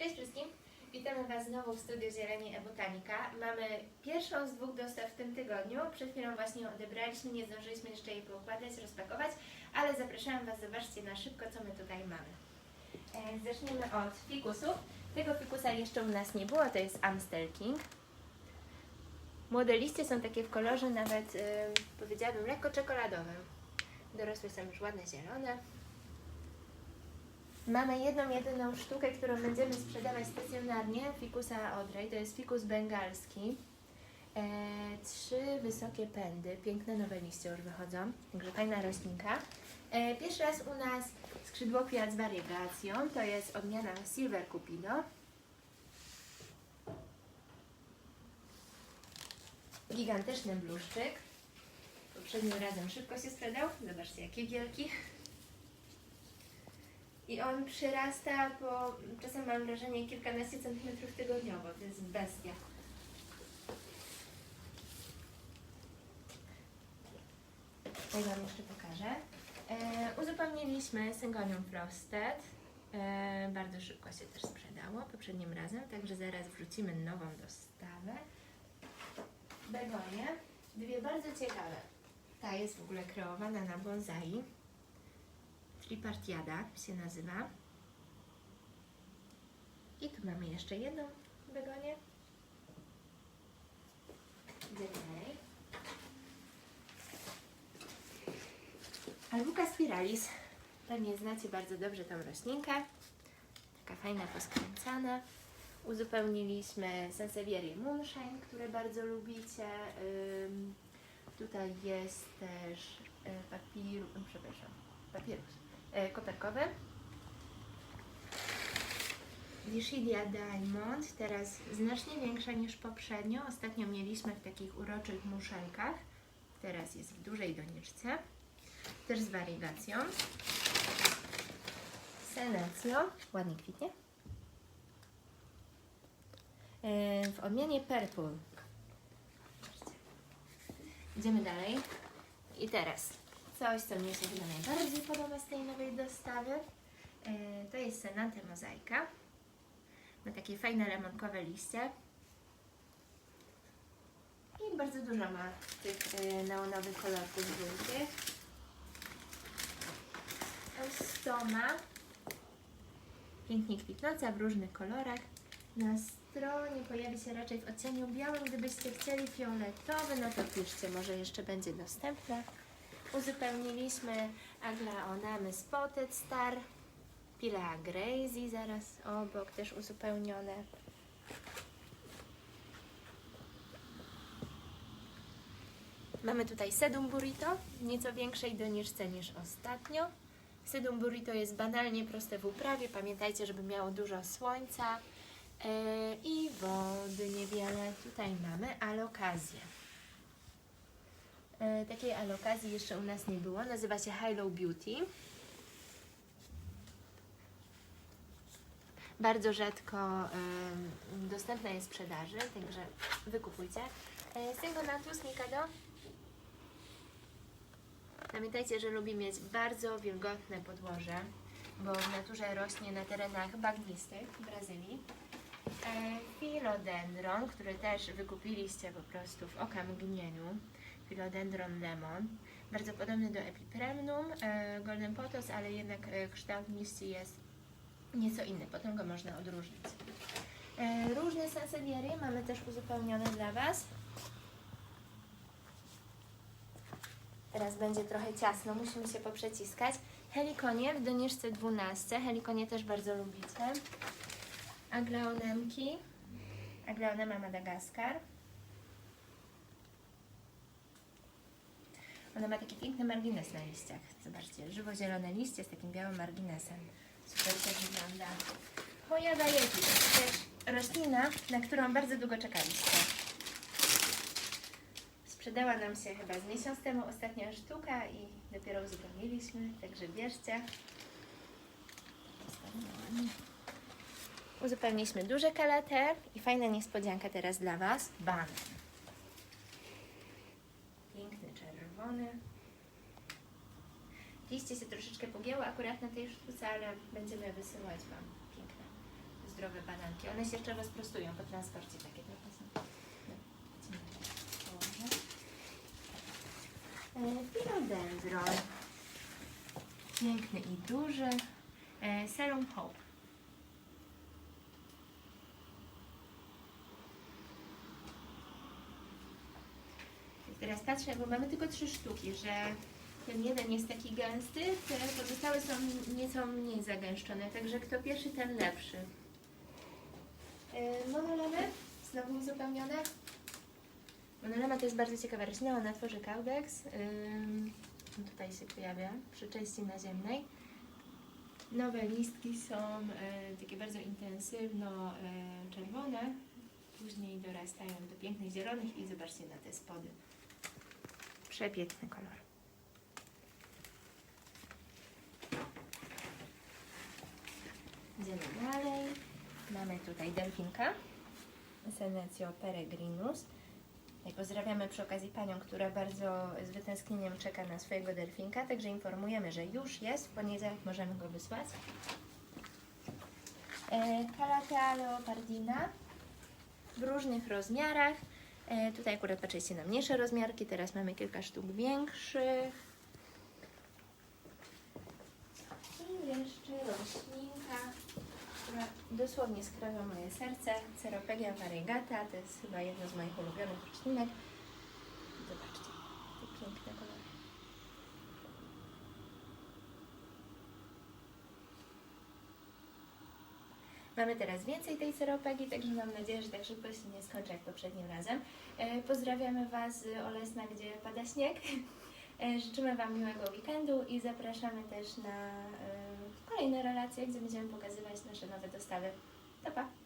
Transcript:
Cześć wszystkim! Witamy Was znowu w studiu Zieleni e-Botanika. Mamy pierwszą z dwóch dostaw w tym tygodniu. Przed chwilą właśnie ją odebraliśmy, nie zdążyliśmy jeszcze jej poukładać, rozpakować, ale zapraszam Was, zobaczcie na szybko, co my tutaj mamy. E, Zaczniemy od fikusów. Tego fikusa jeszcze u nas nie było, to jest Amstel King. Młode liście są takie w kolorze nawet, y, powiedziałabym, lekko czekoladowym. Dorosłe są już ładne zielone. Mamy jedną, jedyną sztukę, którą będziemy sprzedawać stacjonarnie, fikusa Odrej, to jest fikus bengalski. E, trzy wysokie pędy, piękne nowe liście już wychodzą, także fajna roślinka. E, pierwszy raz u nas skrzydłokwiat z wariegacją, to jest odmiana Silver Cupido. Gigantyczny bluszczyk. Poprzednim razem szybko się sprzedał, zobaczcie jaki wielki. I on przyrasta po, czasem mam wrażenie, kilkanaście centymetrów tygodniowo. To jest bestia. Ja Wam jeszcze pokażę. E, uzupełniliśmy Syngonium Frosted. E, bardzo szybko się też sprzedało poprzednim razem, także zaraz wrzucimy nową dostawę. Begonie. Dwie bardzo ciekawe. Ta jest w ogóle kreowana na bonsai. Tripartiada się nazywa. I tu mamy jeszcze jedną begonię. Idziemy dalej. Albuka spiralis. Pewnie znacie bardzo dobrze tą roślinkę. Taka fajna, poskręcana. Uzupełniliśmy Sansevierię Moonshine, które bardzo lubicie. Tutaj jest też y, papir, przepraszam, papirus e, koperkowy. Dishidia Diamond, teraz znacznie większa niż poprzednio. Ostatnio mieliśmy w takich uroczych muszelkach. Teraz jest w dużej doniczce. Też z wariegacją. Senecjo, ładnie kwitnie. E, W odmianie Purple. Idziemy dalej. I teraz coś, co mnie się chyba najbardziej podoba z tej nowej dostawy. E, To jest Senate Mozaika. Ma takie fajne lemonkowe liście. I bardzo dużo ma tych e, neonowych kolorków żółtych. Eustoma. Pięknie kwitnąca w różnych kolorach. Na stronie pojawi się raczej w odcieniu białym. Gdybyście chcieli fioletowy, no to piszcie, może jeszcze będzie dostępna. Uzupełniliśmy Aglaonamy Spotted Star, Pila Grazy zaraz obok, też uzupełnione. Mamy tutaj Sedum Burrito, nieco większej doniczce niż ostatnio. Sedum Burrito jest banalnie proste w uprawie, pamiętajcie, żeby miało dużo słońca yy, i wody niewiele. Tutaj mamy alokazję. E, Takiej alokazji jeszcze u nas nie było. Nazywa się Hilo Beauty. Bardzo rzadko dostępna jest w sprzedaży, także wykupujcie. E, Syngonatus Mikado. Pamiętajcie, że lubi mieć bardzo wilgotne podłoże, bo w naturze rośnie na terenach bagnistych w Brazylii. E, Philodendron, który też wykupiliście po prostu w okamgnieniu. Philodendron lemon. Bardzo podobny do epipremnum, e, golden potos, ale jednak e, kształt liści jest nieco inny. Potem go można odróżnić. E, różne sanseviery mamy też uzupełnione dla Was. Teraz będzie trochę ciasno, musimy się poprzeciskać. Helikonie w doniczce 12. Helikonie też bardzo lubicie. Aglaonemki. Aglaonema Madagaskar. Ona ma taki piękny margines na liściach. Zobaczcie, żywo-zielone liście z takim białym marginesem. Super to wygląda. Moja dajeki to jest też roślina, na którą bardzo długo czekaliście. Sprzedała nam się chyba z miesiąc temu ostatnia sztuka i dopiero uzupełniliśmy, także bierzcie. Uzupełniliśmy duże kalatę i fajna niespodzianka teraz dla Was. Banan. Piękny czerwony. Liście się troszeczkę pogięły akurat na tej sztuce, ale będziemy wysyłać Wam piękne zdrowe bananki. One się jeszcze rozprostują po transporcie, takie trochę są. Położę. E. Piękny i duży. E, Serum Hope. Teraz patrzę, bo mamy tylko trzy sztuki, że ten jeden jest taki gęsty, te pozostałe są nieco mniej zagęszczone, także kto pierwszy, ten lepszy. Yy, monolemy, znowu uzupełnione. Monolema to jest bardzo ciekawa roślina, ona tworzy caudex. Ym, tutaj się pojawia przy części naziemnej. Nowe listki są e, takie bardzo intensywno e, czerwone, później dorastają do pięknych zielonych i zobaczcie na te spody. Przepiękny kolor. Idziemy dalej. Mamy tutaj delfinka. Senecio peregrinus. I pozdrawiamy przy okazji panią, która bardzo z wytęsknieniem czeka na swojego delfinka, także informujemy, że już jest, w poniedziałek możemy go wysłać. E, Calathea leopardina w różnych rozmiarach. E, tutaj akurat patrzycie na mniejsze rozmiarki, teraz mamy kilka sztuk większych. I jeszcze roślinka, która dosłownie skrawia moje serce. Ceropegia variegata, to jest chyba jedno z moich ulubionych roślinek. Zobaczcie, te piękne kolory. Mamy teraz więcej tej seropegi, także mam nadzieję, że tak szybko się nie skończy jak poprzednim razem. E, Pozdrawiamy Was z Olesna, gdzie pada śnieg. E, Życzymy Wam miłego weekendu i zapraszamy też na e, kolejne relacje, gdzie będziemy pokazywać nasze nowe dostawy. Pa, pa!